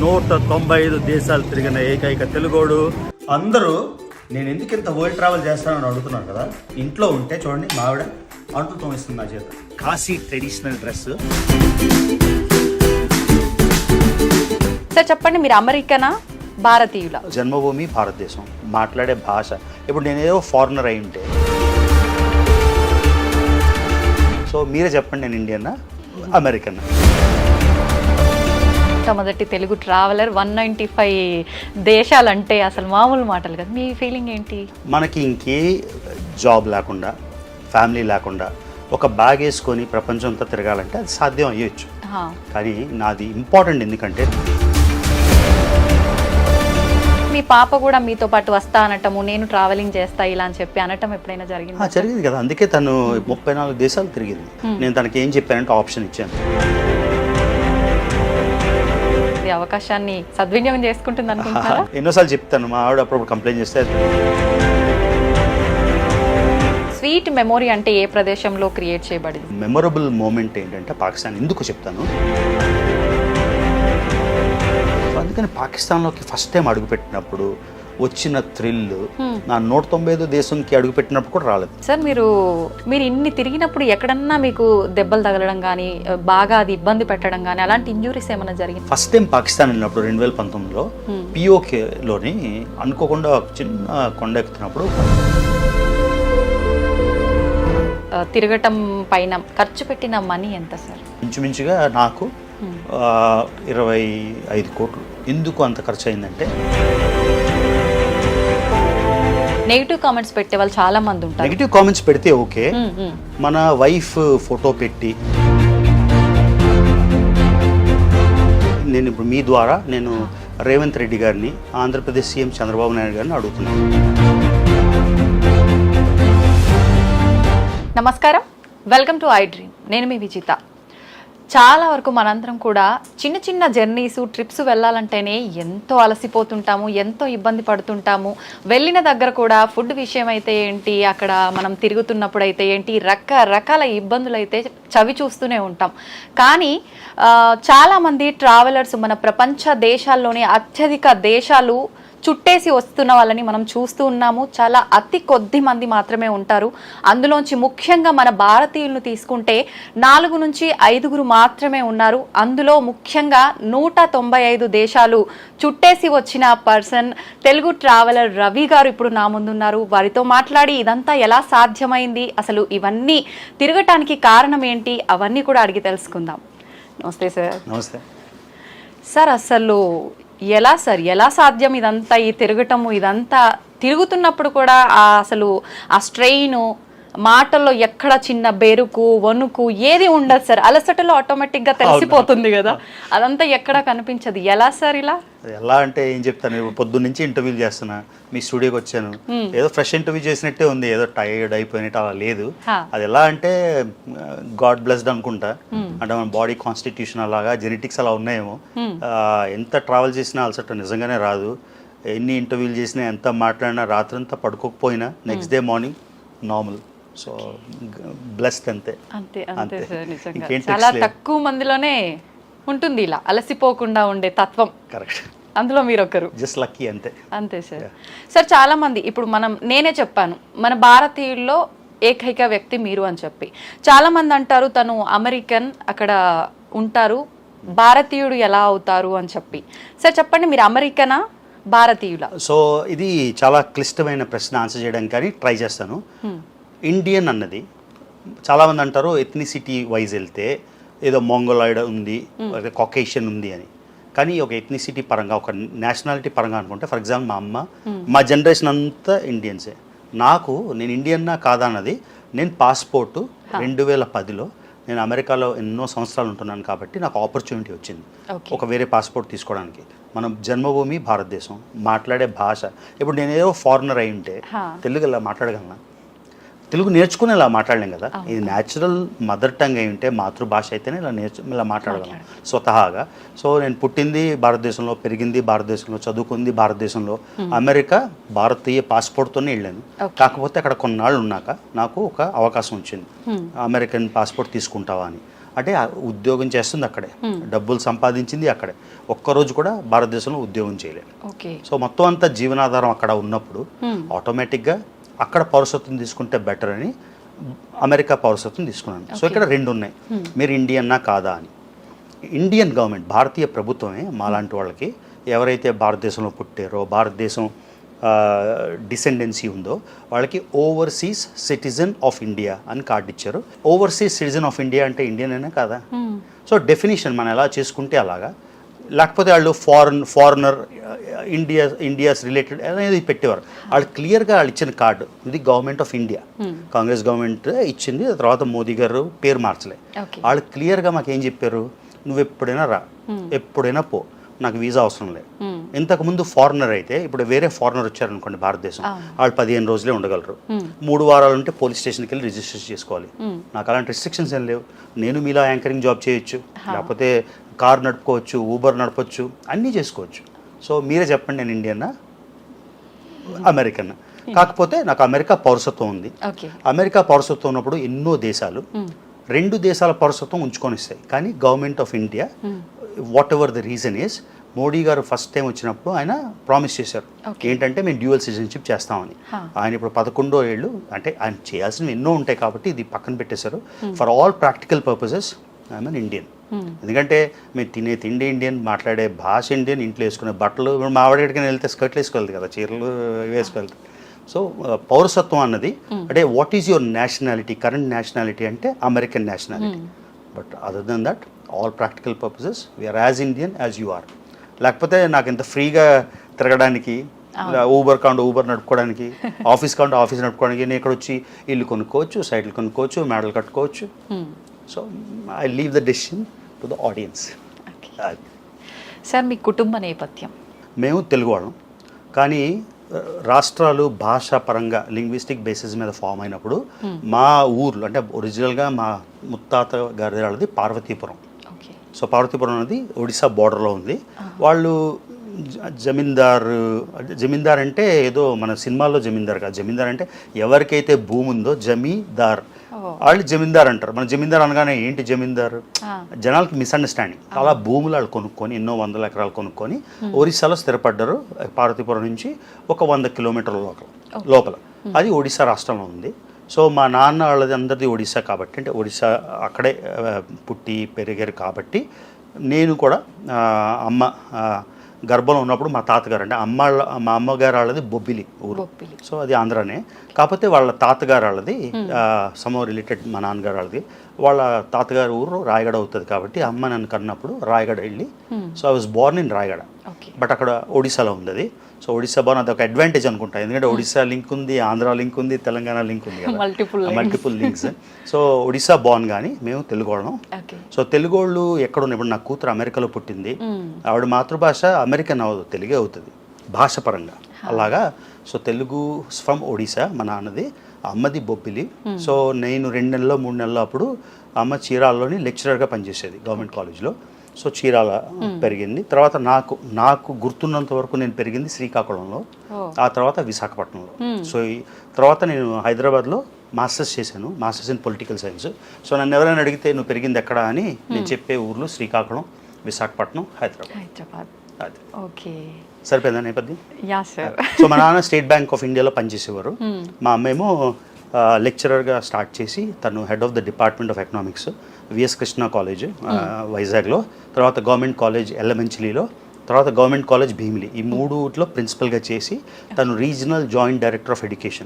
నూట తొంభై ఐదు దేశాలు తిరిగిన ఏకైక తెలుగోడు. అందరూ నేను ఎందుకు ఇంత వరల్డ్ ట్రావెల్ చేస్తానని అడుగుతున్నాను కదా? ఇంట్లో ఉంటే చూడండి మా ఆవిడ అంట్లు తోమిస్తుంది నా చేత. Kashi traditional dress. సార్ చెప్పండి మీరు అమెరికనా? భారతీయుల? జన్మభూమి భారతదేశం. మాట్లాడే భాష. ఇప్పుడు నేనేదో ఫారినర్ అయి ఉంటే. సో మీరే చెప్పండి నేను ఇండియన్నా అమెరికన్ మొదటి Telugu traveller one ninety five దేశాలంటే అసలు మామూలు మాటలు కదా. మీ ఫీలింగ్ ఏంటి? మనకి ఇంకే జాబ్ లేకుండా ఫ్యామిలీ లేకుండా ఒక బ్యాగ్ వేసుకొని ప్రపంచం అంతా తిరగాలంటే అది సాధ్యం అయ్యొచ్చు. కానీ నాది ఇంపార్టెంట్ ఎందుకంటే మీ పాప కూడా మీతో పాటు వస్తా అనటము నేను ట్రావెలింగ్ చేస్తా ఇలా అని చెప్పి అనటం ఎప్పుడైనా జరిగింది జరిగింది కదా. అందుకే తను ముప్పై నాలుగు దేశాలు తిరిగింది. నేను తనకి ఏం చెప్పానంటే ఆప్షన్ ఇచ్చాను. ఈ అవకాశాన్ని సద్వినియోగం చేసుకుంటుంది అనుకుంటున్నారా ఎన్నోసార్లు చెప్తాను. మా ఆవిడ అప్పుడప్పుడు కంప్లైంట్ చేస్తే స్వీట్ మెమొరీ అంటే ఏ ప్రదేశంలో క్రియేట్ చేయబడింది? మెమొరబుల్ మూమెంట్ ఏంటంటే పాకిస్తాన్. ఎందుకు చెప్తాను? అందుకని పాకిస్తాన్లోకి ఫస్ట్ టైం అడుగుపెట్టినప్పుడు వచ్చిన థ్రిల్ నా నూట తొంభై ఐదు దేశంకి అడుగుపెట్టినప్పుడు కూడా రాలేదు. సార్ మీరు మీరు ఇన్ని తిరిగినప్పుడు ఎక్కడన్నా మీకు దెబ్బలు తగలడం కానీ బాగా అది ఇబ్బంది పెట్టడం కానీ అలాంటి ఇంజురీస్ ఏమైనా జరిగింది ఫస్ట్ టైం పాకిస్తాన్ వెళ్ళినప్పుడు రెండు వేల పంతొమ్మిదిలో పిఓకేలోని అనుకోకుండా చిన్న కొండ ఎక్కుతున్నప్పుడు తిరగటం పైన ఖర్చు పెట్టిన మనీ ఎంత సార్? ఇంచుమించుగా నాకు ఇరవై ఐదు కోట్లు. ఎందుకు అంత ఖర్చు అయిందంటే నెగిటివ్ కామెంట్స్ పెట్టే వాళ్ళు చాలా మంది ఉంటారు. నెగిటివ్ కామెంట్స్ పెడితే ఓకే. మన వైఫ్ ఫోటో పెట్టి నేను ఇప్పుడు మీ ద్వారా నేను రేవంత్ రెడ్డి గారిని ఆంధ్రప్రదేశ్ సీఎం చంద్రబాబు నాయుడు గారిని అడుగుతున్నాను నమస్కారం. వెల్కమ్ టు ఐ డ్రీమ్ నేను మీ విజిత. చాలా వరకు మనందరం కూడా చిన్న చిన్న జర్నీస్ ట్రిప్స్ వెళ్ళాలంటేనే ఎంతో అలసిపోతుంటాము ఎంతో ఇబ్బంది పడుతుంటాము. వెళ్ళిన దగ్గర కూడా ఫుడ్ విషయం అయితే ఏంటి అక్కడ మనం తిరుగుతున్నప్పుడు అయితే ఏంటి రకరకాల ఇబ్బందులు అయితే చవి చూస్తూనే ఉంటాం. కానీ చాలామంది ట్రావెలర్స్ మన ప్రపంచ దేశాల్లోనే అత్యధిక దేశాలు చుట్టేసి వస్తున్న వాళ్ళని మనం చూస్తూ ఉన్నాము. చాలా అతి కొద్ది మంది మాత్రమే ఉంటారు. అందులోంచి ముఖ్యంగా మన భారతీయులను తీసుకుంటే నాలుగు నుంచి ఐదుగురు మాత్రమే ఉన్నారు. అందులో ముఖ్యంగా నూట తొంభై ఐదు దేశాలు చుట్టేసి వచ్చిన పర్సన్ తెలుగు ట్రావెలర్ రవి గారు ఇప్పుడు నా ముందున్నారు. వారితో మాట్లాడి ఇదంతా ఎలా సాధ్యమైంది? అసలు ఇవన్నీ తిరగటానికి కారణం ఏంటి? అవన్నీ కూడా అడిగి తెలుసుకుందాం. నమస్తే సార్. నమస్తే. సార్ అసలు ఎలా సార్? ఎలా సాధ్యం ఇదంతా ఈ తిరగటము? ఇదంతా తిరుగుతున్నప్పుడు కూడా అసలు ఆ స్ట్రెయిన్ మాటల్లో ఎక్కడ చిన్న బెరుకు వణుకు ఏది ఉండదు సార్. అలసటలో ఆటోమేటిక్గా తెలిసిపోతుంది కదా. అదంతా ఎక్కడా కనిపించదు. ఎలా సార్ ఇలా? ఎలా అంటే ఏం చెప్తాను పొద్దున్న నుంచి ఇంటర్వ్యూలు చేస్తున్నా. మీ స్టూడియోకి వచ్చాను. ఏదో ఫ్రెష్ ఇంటర్వ్యూ చేసినట్టే ఉంది. ఏదో టైర్డ్ అయిపోయినట్టు అలా లేదు. అది ఎలా అంటే గాడ్ బ్లెస్డ్ అనుకుంటా. అంటే మన బాడీ కాన్స్టిట్యూషన్ అలాగా జెనెటిక్స్ అలా ఉన్నాయేమో. ఎంత ట్రావెల్ చేసినా అలసట నిజంగానే రాదు. ఎన్ని ఇంటర్వ్యూలు చేసినా ఎంత మాట్లాడినా రాత్రంతా పడుకోకపోయినా next day morning normal so blessed అంతే. అంతే అంతే. సార్ నిజంగా. చాలా. తక్కువ మందిలోనే ఉంటుంది ఇలా అలసిపోకుండా ఉండే తత్వం. కరెక్ట్ అందులో మీరు ఒకరు జస్ట్ లక్కీ అంతే. అంతే సార్. సార్ చాలా మంది ఇప్పుడు మనం నేనే చెప్పాను మన భారతీయుల్లో ఏకైక వ్యక్తి మీరు అని చెప్పి. చాలా మంది అంటారు తను అమెరికన్ అక్కడ ఉంటారు భారతీయుడు ఎలా అవుతారు అని చెప్పి. సార్ చెప్పండి మీరు అమెరికనా భారతీయుల? సో ఇది చాలా క్లిష్టమైన ప్రశ్న ఆన్సర్ చేయడానికి కానీ ట్రై చేస్తాను. ఇండియన్ అన్నది. చాలామంది అంటారు ఎథ్నిసిటీ వైజ్ వెళ్తే ఏదో మోంగోలాయిడ్ ఉంది కాకేషియన్ ఉంది అని. కానీ ఒక ఎథ్నిసిటీ పరంగా ఒక నేషనాలిటీ పరంగా అనుకుంటే ఫర్ ఎగ్జాంపుల్ మా అమ్మ మా జనరేషన్ అంతా ఇండియన్సే నాకు నేను ఇండియన్నా కాదా అన్నది నేను పాస్పోర్టు రెండు వేల పదిలో నేను అమెరికాలో ఎన్నో సంవత్సరాలు ఉంటున్నాను కాబట్టి నాకు ఆపర్చునిటీ వచ్చింది. ఒక వేరే పాస్పోర్ట్ తీసుకోవడానికి. మనం జన్మభూమి భారతదేశం మాట్లాడే భాష. ఇప్పుడు నేను ఏదో ఫారినర్ అయి ఉంటే హా. తెలుగు ఇలా మాట్లాడగలనా? తెలుగు నేర్చుకుని ఇలా మాట్లాడలేం కదా. ఇది న్యాచురల్ మదర్ టంగ్ అయి ఉంటే మాతృభాష అయితేనే ఇలా నేర్చు ఇలా మాట్లాడగలం. స్వతహాగా. సో నేను పుట్టింది భారతదేశంలో పెరిగింది భారతదేశంలో చదువుకుంది భారతదేశంలో. అమెరికా భారతీయ పాస్పోర్ట్తోనే వెళ్ళాను. కాకపోతే అక్కడ కొన్నాళ్ళు ఉన్నాక నాకు ఒక అవకాశం వచ్చింది. అమెరికన్ పాస్పోర్ట్ తీసుకుంటావా అని. అంటే ఉద్యోగం చేస్తుంది అక్కడే. డబ్బులు సంపాదించింది అక్కడే. ఒక్కరోజు కూడా భారతదేశంలో ఉద్యోగం చేయలేదు. సో మొత్తం అంతా జీవనాధారం అక్కడ ఉన్నప్పుడు ఆటోమేటిక్గా అక్కడ పౌరసత్వం తీసుకుంటే బెటర్ అని అమెరికా పౌరసత్వం తీసుకున్నాను. సో ఇక్కడ రెండు ఉన్నాయి మీరు ఇండియన్నా కాదా అని. ఇండియన్ గవర్నమెంట్ భారతీయ ప్రభుత్వమే మాలాంటి వాళ్ళకి ఎవరైతే భారతదేశంలో పుట్టారో భారతదేశం డిసెండెన్సీ ఉందో వాళ్ళకి ఓవర్సీస్ సిటిజన్ ఆఫ్ ఇండియా అని కార్డు ఇచ్చారు. ఓవర్సీస్ సిటిజన్ ఆఫ్ ఇండియా అంటే ఇండియన్ అయినా కాదా? సో డెఫినేషన్ మనం ఎలా చేసుకుంటే అలాగా? లేకపోతే వాళ్ళు foreign foreigner India India's related అనేది పెట్టేవారు. వాళ్ళు క్లియర్గా వాళ్ళు ఇచ్చిన కార్డు ఇది government of India. Congress government ఇచ్చింది తర్వాత మోదీ గారు పేరు మార్చలే. వాళ్ళు క్లియర్గా మాకు ఏం చెప్పారు? నువ్వు ఎప్పుడైనా రా ఎప్పుడైనా పో నాకు వీసా అవసరం లేదు. ఇంతకుముందు ఫారినర్ అయితే ఇప్పుడు వేరే ఫారినర్ వచ్చారనుకోండి భారతదేశం వాళ్ళు పదిహేను రోజులే ఉండగలరు. మూడు వారాలు ఉంటే పోలీస్ స్టేషన్కి వెళ్ళి రిజిస్టర్ చేసుకోవాలి. నాకు అలాంటి రిస్ట్రిక్షన్స్ ఏం లేవు. నేను మీలా యాంకరింగ్ జాబ్ చేయొచ్చు. లేకపోతే కార్ నడుపుకోవచ్చు ఊబర్ నడపచ్చు అన్నీ చేసుకోవచ్చు. సో మీరే చెప్పండి నేను ఇండియన్నా అమెరికన్ కాకపోతే నాకు అమెరికా పౌరసత్వం ఉంది. అమెరికా పౌరసత్వం ఉన్నప్పుడు ఎన్నో దేశాలు రెండు దేశాల పౌరసత్వం ఉంచుకొని ఇస్తాయి కానీ government of India whatever the reason is Modi garu first time వచ్చినప్పుడు ఆయన ప్రామిస్ చేశారు. ఏంటంటే మేము డ్యూయల్ సిటిజన్షిప్ చేస్తామని. ఆయన ఇప్పుడు పదకొండో ఏళ్ళు అంటే ఆయన చేయాల్సినవి ఎన్నో ఉంటాయి కాబట్టి ఇది పక్కన పెట్టేశారు. For all practical purposes I'm an Indian ఎందుకంటే మేము తినే తిండి ఇండియన్ మాట్లాడే భాష ఇండియన్ ఇంట్లో వేసుకునే బట్టలు మా ఆవిడకి వెళ్తే స్కర్ట్లు వేసుకోవాలి కదా చీరలు వేసుకోవాలి. సో పౌరసత్వం అన్నది అంటే what is your nationality current nationality అంటే American nationality but other than that all practical purposes we're as Indian as you are లేకపోతే నాకు ఇంత ఫ్రీగా తిరగడానికి ఊబర్ కాండ్ ఊబర్ నడుపుకోవడానికి ఆఫీస్ కాండ్ ఆఫీస్ నడుపుకోవడానికి నేను ఇక్కడ వచ్చి ఇల్లు కొనుక్కోవచ్చు సైట్లు కొనుక్కోవచ్చు మేడలు కట్టుకోవచ్చు. So I leave the decision to the audience sir మీ కుటుంబ నేపథ్యం? మేము తెలుగు వాళ్ళం కానీ రాష్ట్రాలు భాష పరంగా లింగ్విస్టిక్ బేసిస్ మీద ఫామ్ అయినప్పుడు మా ఊర్లో అంటే ఒరిజినల్గా మా ముత్తాత గారి వాళ్ళది పార్వతీపురం. సో పార్వతీపురం అనేది ఒడిశా బార్డర్లో ఉంది. వాళ్ళు జమీందార్ జమీందార్ అంటే ఏదో మన సినిమాల్లో జమీందార్ కాదు. జమీందార్ అంటే ఎవరికైతే భూమి ఉందో జమీదార్. వాళ్ళు జమీందార్ అంటారు. మన జమీందార్ అనగానే ఏంటి జమీందార్. జనాలకి మిస్అండర్స్టాండింగ్ అలా భూములు వాళ్ళు కొనుక్కొని ఎన్నో వందల ఎకరాలు కొనుక్కొని ఒరిస్సాలో స్థిరపడ్డారు పార్వతీపురం నుంచి ఒక వంద కిలోమీటర్ల లోపల. లోపల అది ఒడిశా రాష్ట్రంలో ఉంది. సో మా నాన్న వాళ్ళది అందరిది ఒడిశా కాబట్టి అంటే ఒడిశా అక్కడే పుట్టి పెరిగారు కాబట్టి నేను కూడా అమ్మ గర్భంలో ఉన్నప్పుడు మా తాతగారు అంటే అమ్మ వాళ్ళ- మా అమ్మగారు వాళ్ళది బొబ్బిలి ఊరు. సో అది ఆంధ్రానే. కాకపోతే వాళ్ళ తాతగారు వాళ్ళది సమ రిలేటెడ్ మా నాన్నగారు వాళ్ళది వాళ్ళ తాతగారు ఊరు రాయగడ అవుతుంది కాబట్టి అమ్మ నన్ను కన్నప్పుడు రాయగడ వెళ్ళి so I was born in Rayagada. But అక్కడ ఒడిశాలో ఉంది అది సో ఒడిశా బోర్న్ అది ఒక అడ్వాంటేజ్ అనుకుంటా. ఎందుకంటే ఒడిశా లింక్ ఉంది ఆంధ్ర లింక్ ఉంది తెలంగాణ లింక్ ఉంది. Multiple links so Odisha born కానీ మేము తెలుగు వాళ్ళం సో తెలుగు వాళ్ళు ఎక్కడ ఇప్పుడు నా కూతురు అమెరికాలో పుట్టింది. ఆవిడ మాతృభాష అమెరికన్ అవ్వదు తెలుగే అవుతుంది భాష పరంగా అలాగా సో తెలుగు ఫ్రమ్ ఒడిశా మా నాన్నది. అమ్మది బొబ్బిలి. సో నేను రెండు నెలల్లో మూడు నెలల్లో అప్పుడు అమ్మ చీరాల్లోని లెక్చరర్గా పనిచేసేది గవర్నమెంట్ కాలేజ్లో. సో చీరాల పెరిగింది. తర్వాత నాకు నాకు గుర్తున్నంత వరకు నేను పెరిగింది శ్రీకాకుళంలో. ఆ తర్వాత విశాఖపట్నంలో. సో తర్వాత నేను హైదరాబాద్లో మాస్టర్స్ చేశాను masters in political science. So నన్ను ఎవరైనా అడిగితే నువ్వు పెరిగింది ఎక్కడ? అని నేను చెప్పే ఊర్లు శ్రీకాకుళం విశాఖపట్నం హైదరాబాద్. హైదరాబాద్. ఓకే. సరిపోయిందా నేపథ్యం? సో మా నాన్న స్టేట్ బ్యాంక్ ఆఫ్ ఇండియాలో పనిచేసేవారు. మా అమ్మేమో లెక్చరర్గా స్టార్ట్ చేసి తను head of the department of economics V S Krishna college వైజాగ్లో తర్వాత గవర్నమెంట్ కాలేజ్ ఎల్లమెంచిలీలో తర్వాత గవర్నమెంట్ కాలేజ్ భీమిలి. ఈ మూడులో ప్రిన్సిపల్గా చేసి తను regional joint director of education.